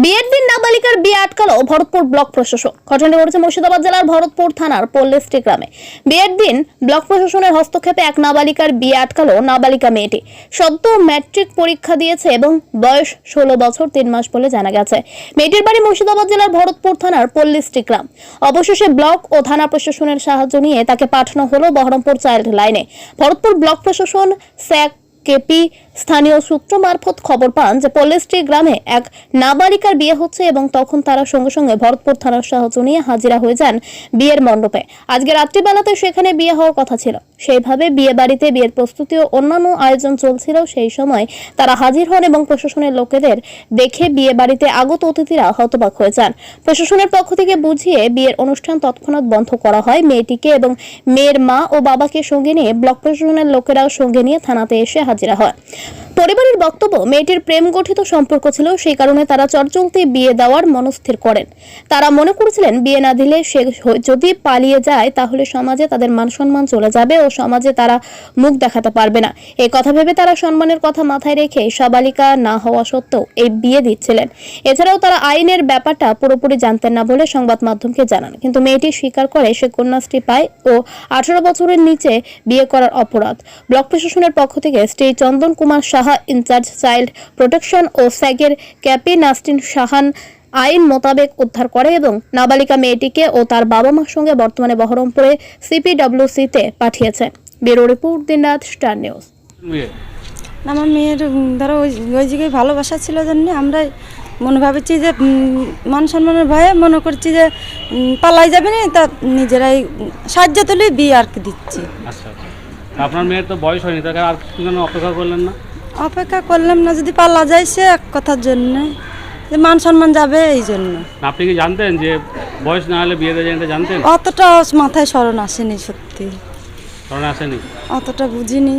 বিয়ের দিন নাবালিকার বিয়ে আটকালো ভরতপুর ব্লক প্রশাসন ঘটনাটি ঘটেছে মুর্শিদাবাদ জেলার ভরতপুর থানার পল্লেস্টি গ্রামে। বিয়ের দিন ব্লক প্রশাসনের হস্তক্ষেপে এক নাবালিকার বিয়ে আটকালো নাবালিকা মেয়েটি। সদ্য ম্যাট্রিক পরীক্ষা দিয়েছে এবং বয়স ষোলো বছর তিন মাস বলে জানা গেছে। মেয়েটির বাড়ি মুর্শিদাবাদ জেলার ভরতপুর থানার পল্লিস্টি গ্রাম। অবশেষে ব্লক ও থানা প্রশাসনের সাহায্য নিয়ে তাকে পাঠানো হলো বহরমপুর চাইল্ড লাইনে। ভরতপুর ব্লক প্রশাসন স্যাক, কেপি স্থানীয় সূত্র মারফত খবর পান যে পল্লেস্ট্রি গ্রামে এক নাবালিকার বিয়ে হচ্ছে এবং তখন তারা সঙ্গে সঙ্গে ভরতপুর থানার সাহায্য নিয়ে হাজিরা হয়ে যান বিয়ের মণ্ডপে। আজকে রাত্রিবেলাতে সেখানে বিয়ে হওয়ার কথা ছিল। সেইভাবে বিয়ে বাড়িতে বিয়ের প্রস্তুতি ও অন্যান্য আয়োজন চলছিল। সেই সময় তারা হাজির হন এবং প্রশাসনের লোকেদের দেখে বিয়ে বাড়িতে আগত অতিথিরা হতবাক হয়ে যান। প্রশাসনের পক্ষ থেকে বুঝিয়ে বিয়ের অনুষ্ঠান তৎক্ষণাৎ বন্ধ করা হয় মেয়েটিকে এবং মেয়ের মা ও বাবাকে সঙ্গে নিয়ে ব্লক প্রশাসনের লোকেরাও সঙ্গে নিয়ে থানাতে এসে হাজিরা হয়। পরিবারের বক্তব্য, মেয়েটির প্রেম গঠিত সম্পর্ক ছিল, সেই কারণে তারা চটচলতি বিয়ে দেওয়ার মনস্থির করেন। তারা মনে করেছিলেন, বিয়ে না দিলে সে যদি পালিয়ে যায়, তাহলে সমাজে তাদের মান সম্মান চলে যাবে ও সমাজে তারা মুখ দেখাতে পারবে না। এই কথা ভেবে তারা সম্মানের কথা মাথায় রেখে সাবালিকা না হওয়া সত্ত্বেও এই বিয়ে দিচ্ছিলেন। এছাড়াও তারা আইনের ব্যাপারটা পুরোপুরি জানতেন না বলে সংবাদ মাধ্যমকে জানান। কিন্তু মেয়েটি স্বীকার করে সে কন্যাশ্রী পায় ও আঠারো বছরের নিচে বিয়ে করার অপরাধ। ব্লক প্রশাসনের পক্ষ থেকে Shri Chandan Kumar Saha incharge child protection ও স্যাগের ক্যাপি নাস্টিন সাহান আইন মোতাবেক উদ্ধার করে এবং নাবালিকা মেয়েটিকে ও তার বাবা মার সঙ্গে বর্তমানে বহরমপুরে সিপিডব্লিউসিতে পাঠিয়েছে। ব্যুরো রিপোর্ট দিনরাত স্টার নিউজ। আমার মেয়ের ধরো ওই ওই জায়গায় ভালোবাসা ছিল জন্য আমরা মনে ভাবছি যে মান সম্মানের ভয়ে মনে করছি যে পালাই যাবে না তা নিজেরাই সাহায্য তুলে বিয়ে আর কি দিচ্ছি। আচ্ছা আচ্ছা। আপনার মেয়ের তো বয়স হয়নি তাকে আর কিছু কেন অপেক্ষা করলেন না? অপেক্ষা করলাম না যদি পালা যায় সে এক কথার জন্য। যে মান সম্মান যাবে এই জন্য। আপনি কি জানতেন যে বয়স না হলে বিয়ে দেওয়া জানতেন? অতটা মাথায় স্মরণ আসেনি সত্যি। কারণ আসেনি? অতটা বুঝিনি।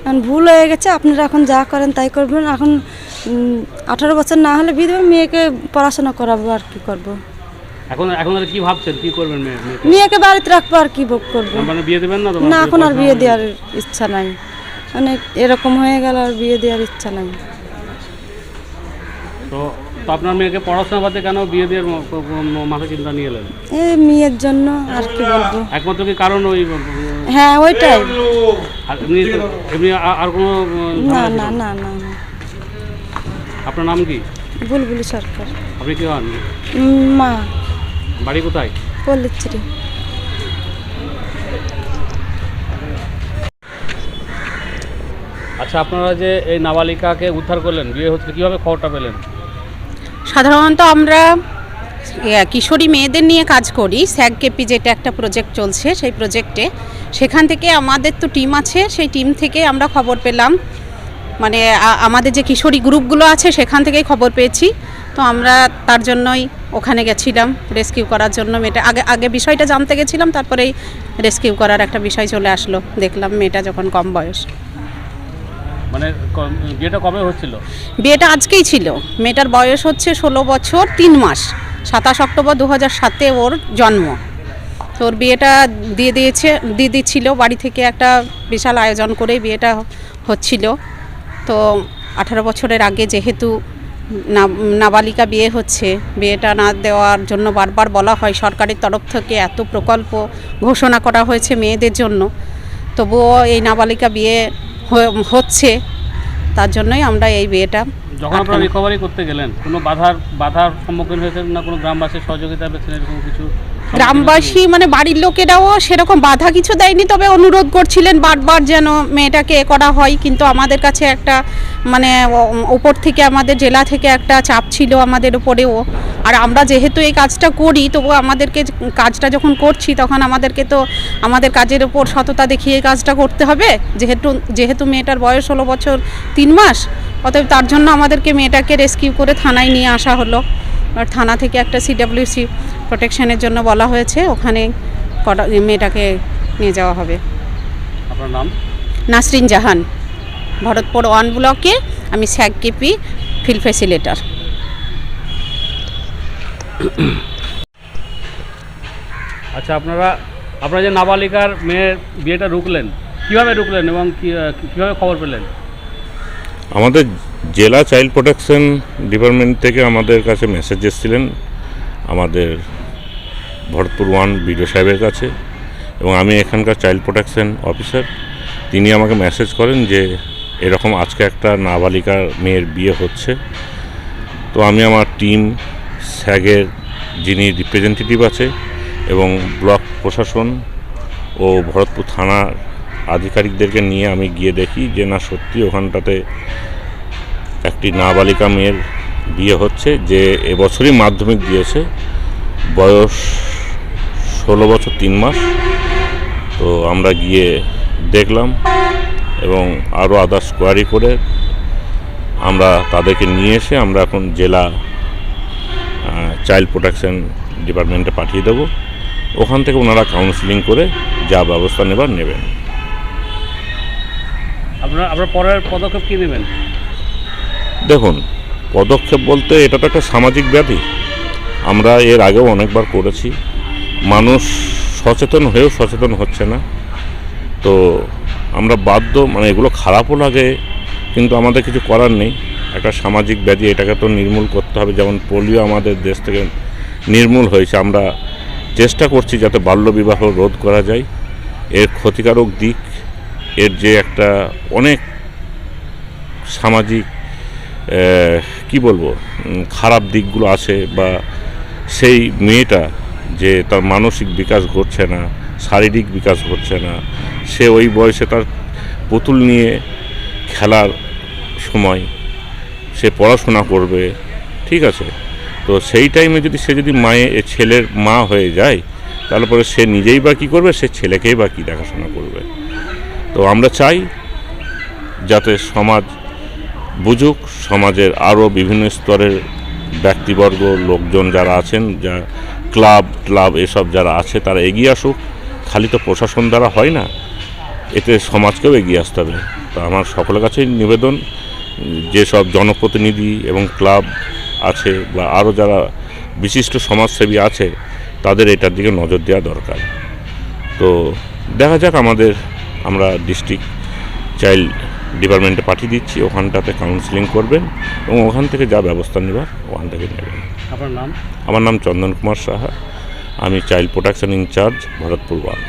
এখন ভুল হয়ে গেছে আপনারা এখন যা করেন তাই করবেন। এখন আঠারো বছর না হলে বিয়ে দেবেন মেয়েকে পড়াশোনা করাবো আর কি করব। এখন এখন আর কি ভাবছেন? কি করবেন মেয়ে মেয়েকে? মেয়েকে বাড়িতে রাখব আর কি ভোগ করব। মানে বিয়ে দেবেন না তো না এখন আর বিয়ে দেওয়ার ইচ্ছা নাই। মানে এরকম হয়ে গেল আর বিয়ে দেওয়ার ইচ্ছা নাই। তো তো আপনার মেয়েকে পড়াশোনা বাদে কেন বিয়ে দেওয়ার ম- ম- মাথা চিন্তা নিয়ে এলেন? এই মেয়ের জন্য আর কি বলব? একমাত্র কি কারণ ওই হ্যাঁ ওইটাই। আর এমনি এমনি আ- আর কোনো উম, না ঝামেলা না? না না না। আপনার নাম কি? বুলবুলি সরকার। আপনি কি হন? উম, মা। বাড়ি কোথায়? বলেছি আচ্ছা আপনারা যে এই নাবালিকাকে উদ্ধার করলেন বিয়ে হচ্ছে কীভাবে খবরটা পেলেন? সাধারণত আমরা কিশোরী মেয়েদের নিয়ে কাজ করি। স্যাগ কেপি যেটা একটা প্রজেক্ট চলছে সেই প্রজেক্টে সেখান থেকে আমাদের তো টিম আছে সেই টিম থেকে আমরা খবর পেলাম। মানে আমাদের যে কিশোরী গ্রুপগুলো আছে সেখান থেকেই খবর পেয়েছি। তো আমরা তার জন্যই ওখানে গেছিলাম রেস্কিউ করার জন্য মেয়েটা। আগে আগে বিষয়টা জানতে গেছিলাম তারপরেই রেস্কিউ করার একটা বিষয় চলে আসলো। দেখলাম মেয়েটা যখন কম বয়স। মানে বিয়েটা কবে হচ্ছিল? বিয়েটা আজকেই ছিল। মেয়েটার বয়স হচ্ছে ষোলো বছর তিন মাস সাতাশ অক্টোবর দু হাজার সাতে ওর জন্ম। তো ওর বিয়েটা দিয়ে দিয়েছে দিয়ে দিচ্ছিল বাড়ি থেকে একটা বিশাল আয়োজন করে বিয়েটা হচ্ছিল। তো আঠারো বছরের আগে যেহেতু নাবালিকা বিয়ে হচ্ছে। বিয়েটা না দেওয়ার জন্য বারবার বলা হয়। সরকারের তরফ থেকে এত প্রকল্প ঘোষণা করা হয়েছে মেয়েদের জন্য। তবুও এই নাবালিকা বিয়ে হচ্ছে। তার জন্যই আমরা এই বিয়েটা যখন আপনারা রিকভারি করতে গেলেন কোনো বাধার বাধার সম্মুখীন হয়েছেন না কোনো গ্রামবাসীর সহযোগিতা পেয়েছেন এরকম কিছু গ্রামবাসী মানে বাড়ির লোকেরাও সেরকম বাধা কিছু দেয়নি। তবে অনুরোধ করছিলেন বারবার যেন মেয়েটাকে এ করা হয়। কিন্তু আমাদের কাছে একটা মানে ওপর থেকে আমাদের জেলা থেকে একটা চাপ ছিল আমাদের উপরেও। আর আমরা যেহেতু এই কাজটা করি তবু আমাদেরকে কাজটা যখন করছি, তখন আমাদেরকে তো আমাদের কাজের উপর সততা দেখিয়ে কাজটা করতে হবে। যেহেতু যেহেতু মেয়েটার বয়স হলো বছর তিন মাস, অতএব তার জন্য আমাদেরকে মেয়েটাকে রেস্কিউ করে থানায় নিয়ে আসা হলো। থানা থেকে একটা সিডাব্লিউসি প্রোটেকশনের জন্য বলা হয়েছে ওখানে কটা মেয়েটাকে নিয়ে যাওয়া হবে। আপনার নাম? নাসরিন জাহান ভরতপুর ওয়ান ব্লকে আমি স্যাক কেপি ফিল্ড ফেসিলেটার। আচ্ছা আপনারা আপনারা যে নাবালিকার মেয়ের বিয়েটা রুকলেন কীভাবে রুকলেন এবং কি- কীভাবে খবর পেলেন? আমাদের জেলা চাইল্ড প্রোটেকশন ডিপার্টমেন্ট থেকে আমাদের কাছে মেসেজ এসেছিলেন, আমাদের ভরতপুর ওয়ান বিডিও সাহেবের কাছে, এবং আমি এখানকার চাইল্ড প্রোটেকশন অফিসার। তিনি আমাকে মেসেজ করেন যে এরকম আজকে একটা নাবালিকার মেয়ের বিয়ে হচ্ছে। তো আমি আমার টিম, স্যাগের যিনি রিপ্রেজেন্টেটিভ আছে, এবং ব্লক প্রশাসন ও ভরতপুর থানার আধিকারিকদেরকে নিয়ে আমি গিয়ে দেখি যে না সত্যি ওখানটাতে একটি নাবালিকা মেয়ের বিয়ে হচ্ছে, যে এবছরই মাধ্যমিক দিয়েছে। বয়স ষোলো বছর তিন মাস। তো আমরা গিয়ে দেখলাম এবং আরও আদার্স কোয়ারি করে আমরা তাদেরকে নিয়ে এসে আমরা এখন জেলা চাইল্ড প্রোটেকশন ডিপার্টমেন্টে পাঠিয়ে দেবো। ওখান থেকে ওনারা কাউন্সিলিং করে যা ব্যবস্থা নেবার নেবেন। আপনারা, আপনার পরের পদক্ষেপ কী নেবেন? দেখুন, পদক্ষেপ বলতে এটা তো একটা সামাজিক ব্যাধি। আমরা এর আগেও অনেকবার করেছি। মানুষ সচেতন হয়েও সচেতন হচ্ছে না। তো আমরা বাধ্য মানে এগুলো খারাপও লাগে, কিন্তু আমাদের কিছু করার নেই। একটা সামাজিক ব্যাধি, এটাকে তো নির্মূল করতে হবে। যেমন পোলিও আমাদের দেশ থেকে নির্মূল হয়েছে। আমরা চেষ্টা করছি যাতে বাল্যবিবাহ রোধ করা যায়। এর ক্ষতিকারক দিক, এর যে একটা অনেক সামাজিক কি বলব খারাপ দিকগুলো আছে বা সেই মেয়েটা যে তার মানসিক বিকাশ ঘটছে না, শারীরিক বিকাশ ঘটছে না, সে ওই বয়সে তার পুতুল নিয়ে খেলার সময় সে পড়াশোনা করবে, ঠিক আছে? তো সেই টাইমে যদি সে যদি মায়ে ছেলের মা হয়ে যায়, তাহলে পরে সে নিজেই বা কী করবে? সে ছেলেকেই বা কী দেখাশোনা করবে? তো আমরা চাই যাতে সমাজ বুঝুক, সমাজের আরও বিভিন্ন স্তরের ব্যক্তিবর্গ, লোকজন যারা আছেন, যা ক্লাব ক্লাব এসব যারা আছে, তারা এগিয়ে আসুক। খালি তো প্রশাসন দ্বারা হয় না, এতে সমাজকেও এগিয়ে আসতে হবে। তো আমার সকলের কাছেই নিবেদন, যেসব জনপ্রতিনিধি এবং ক্লাব আছে বা আরও যারা বিশিষ্ট সমাজসেবী আছে, তাদের এটার দিকে নজর দেওয়া দরকার। তো দেখা যাক আমাদের, আমরা ডিস্ট্রিক্ট চাইল্ড ডিপার্টমেন্টে পাঠিয়ে দিচ্ছি ওখানটাতে কাউন্সিলিং করবেন এবং ওখান থেকে যা ব্যবস্থা নেবার ওখান থেকে নেবেন। আপনার নাম? আমার নাম চন্দন কুমার সাহা আমি child protection incharge Bharatpur one